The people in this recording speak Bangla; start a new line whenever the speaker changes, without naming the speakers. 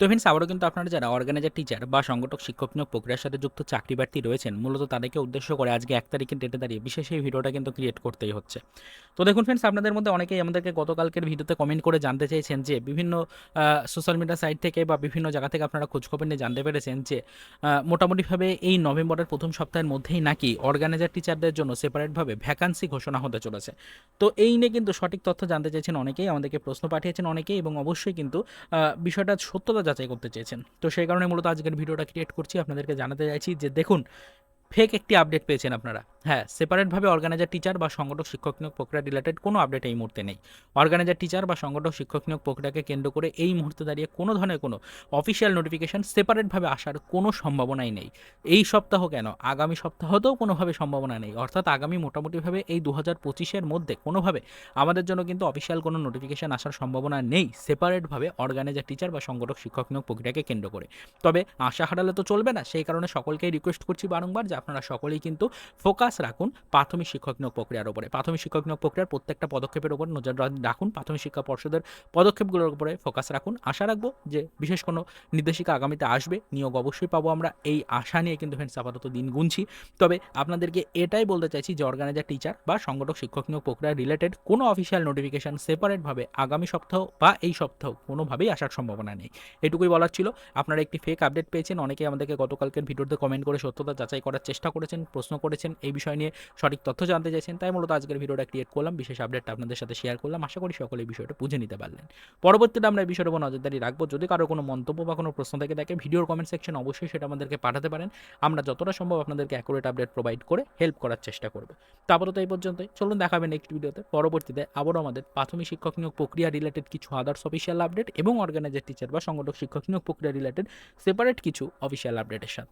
তো ফ্রেন্ডস আবারও কিন্তু আপনারা যারা অর্গানাইজার টিচার বা সংগঠক, শিক্ষক নিয়োগ প্রক্রিয়ার সাথে যুক্ত চাকরি প্রার্থী রয়েছেন, মূলত তাদেরকে উদ্দেশ্য করে আজকে এক তারিখের ডেটে দাঁড়িয়ে বিশেষ এই ভিডিওটা কিন্তু ক্রিয়েট করতেই হচ্ছে। তো দেখুন ফ্রেন্ডস আপনাদের মধ্যে অনেকেই আমাদেরকে গতকালকের ভিডিওতে কমেন্ট করে জানতে চেয়েছেন যে, বিভিন্ন সোশ্যাল মিডিয়া সাইট থেকে বা বিভিন্ন জায়গা থেকে আপনারা খোঁজখবর নিয়ে জানতে পেরেছেন যে মোটামুটিভাবে এই নভেম্বরের প্রথম সপ্তাহের মধ্যেই নাকি অর্গানাইজার টিচারদের জন্য সেপারেটভাবে ভ্যাকান্সি ঘোষণা হতে চলেছে। তো এই নিয়ে কিন্তু সঠিক তথ্য জানতে চেয়েছেন অনেকেই, আমাদেরকে প্রশ্ন পাঠিয়েছেন অনেকেই এবং অবশ্যই কিন্তু বিষয়টা সত্যতা যাচাই করতে চেয়েছেন। তো সেই কারণে মূলত আজকের ভিডিওটা ক্রিয়েট করছি। আপনাদেরকে জানাতে চাইছি যে দেখুন ফেক একটি আপডেট পেয়েছেন আপনারা। হ্যাঁ সেপারেটভাবে অর্গানাইজার টিচার বা সংগঠক, শিক্ষক নিয়োগ প্রক্রিয়া রিলেটেড কোনো আপডেট এই মুহূর্তে নেই। অর্গানাইজার টিচার বা সংগঠক, শিক্ষক নিয়োগ প্রক্রিয়াকে কেন্দ্র করে এই মুহূর্তে দাঁড়িয়ে কোনো ধরনের কোনো অফিসিয়াল নোটিফিকেশন সেপারেটভাবে আসার কোনো সম্ভাবনাই নেই। এই সপ্তাহ কেন? আগামী সপ্তাহতেও কোনোভাবে সম্ভাবনা নেই। অর্থাৎ আগামী মোটামুটিভাবে এই দু হাজার পঁচিশের মধ্যে কোনোভাবে আমাদের জন্য কিন্তু অফিসিয়াল কোনো নোটিফিকেশন আসার সম্ভাবনা নেই সেপারেটভাবে অর্গানাইজার টিচার বা সংগঠক, শিক্ষক নিয়োগ প্রক্রিয়াকে কেন্দ্র করে। তবে আশা হারালে তো চলবে না। সেই কারণে সকলকেই রিকোয়েস্ট করছি বারংবার যে আপনারা সকলেই কিন্তু ফোকাস রাখুন, প্রাথমিক শিক্ষক নিয়োগ প্রক্রিয়ার উপরে। প্রাথমিক শিক্ষক নিয়োগ প্রক্রিয়ার প্রত্যেকটা পদক্ষেপের উপর নজর রাখুন, প্রাথমিক শিক্ষা পর্ষদের পদক্ষেপগুলোর উপরে ফোকাস রাখুন। আশা রাখব যে বিশেষ কোনো নির্দেশিকা আগামীতে আসবে, নিয়োগ অবশ্যই পাবো আমরা। এই আশা নিয়ে কিন্তু ফ্রেন্ডস আপাতত দিন গুনছি। তবে আপনাদেরকে এটাই বলতে চাইছি যে অর্গানাইজার টিচার বা সংগঠক শিক্ষক নিয়োগ প্রক্রিয়া রিলেটেড কোনো অফিসিয়াল নোটিফিকেশন সেপারেটভাবে আগামী সপ্তাহ বা এই সপ্তাহ কোনোভাবেই আসার সম্ভাবনা নেই। এটুকুই বলার ছিল। আপনারা একটি ফেক আপডেট পেয়েছেন, অনেকেই আমাদেরকে গতকালকের ভিডিওতে কমেন্ট করে সত্যতা যাচাই করার চেষ্টা করেছেন, প্রশ্ন করেছেন, এই বিষয় নিয়ে সঠিক তথ্য জানতে চাইছেন, তাই মূলত আজকের ভিডিওটা ক্রিয়েট করলাম। বিশেষ আপডেটটা আপনাদের সাথে শেয়ার করলাম। আশা করি সকলে বিষয়টা বুঝে নিতে পারলেন। পরবর্তীতে আমরা এই বিষয়ের উপর নজরদারি রাখব। যদি কারও কোনো মন্তব্য বা কোনো প্রশ্ন থেকে থাকে, ভিডিওর কমেন্ট সেকশন অবশ্যই সেটা আমাদেরকে পাঠাতে পারেন। আমরা যতটা সম্ভব আপনাদেরকে অ্যাকুরেট আপডেট প্রোভাইড করে হেল্প করার চেষ্টা করব। তো আপাতত এই পর্যন্তই। চলুন দেখাবে নেক্সট ভিডিওতে পরবর্তীতে আবারও আমাদের প্রাথমিক শিক্ষক নিয়োগ প্রক্রিয়া রিলেটেড কিছু আদার্স অফিসিয়াল আপডেট এবং অর্গানাইজার টিচার বা সংগঠক শিক্ষক নিয়োগ প্রক্রিয়া রিলেটেড সেপারেট কিছু অফিসিয়াল আপডেটের সাথে।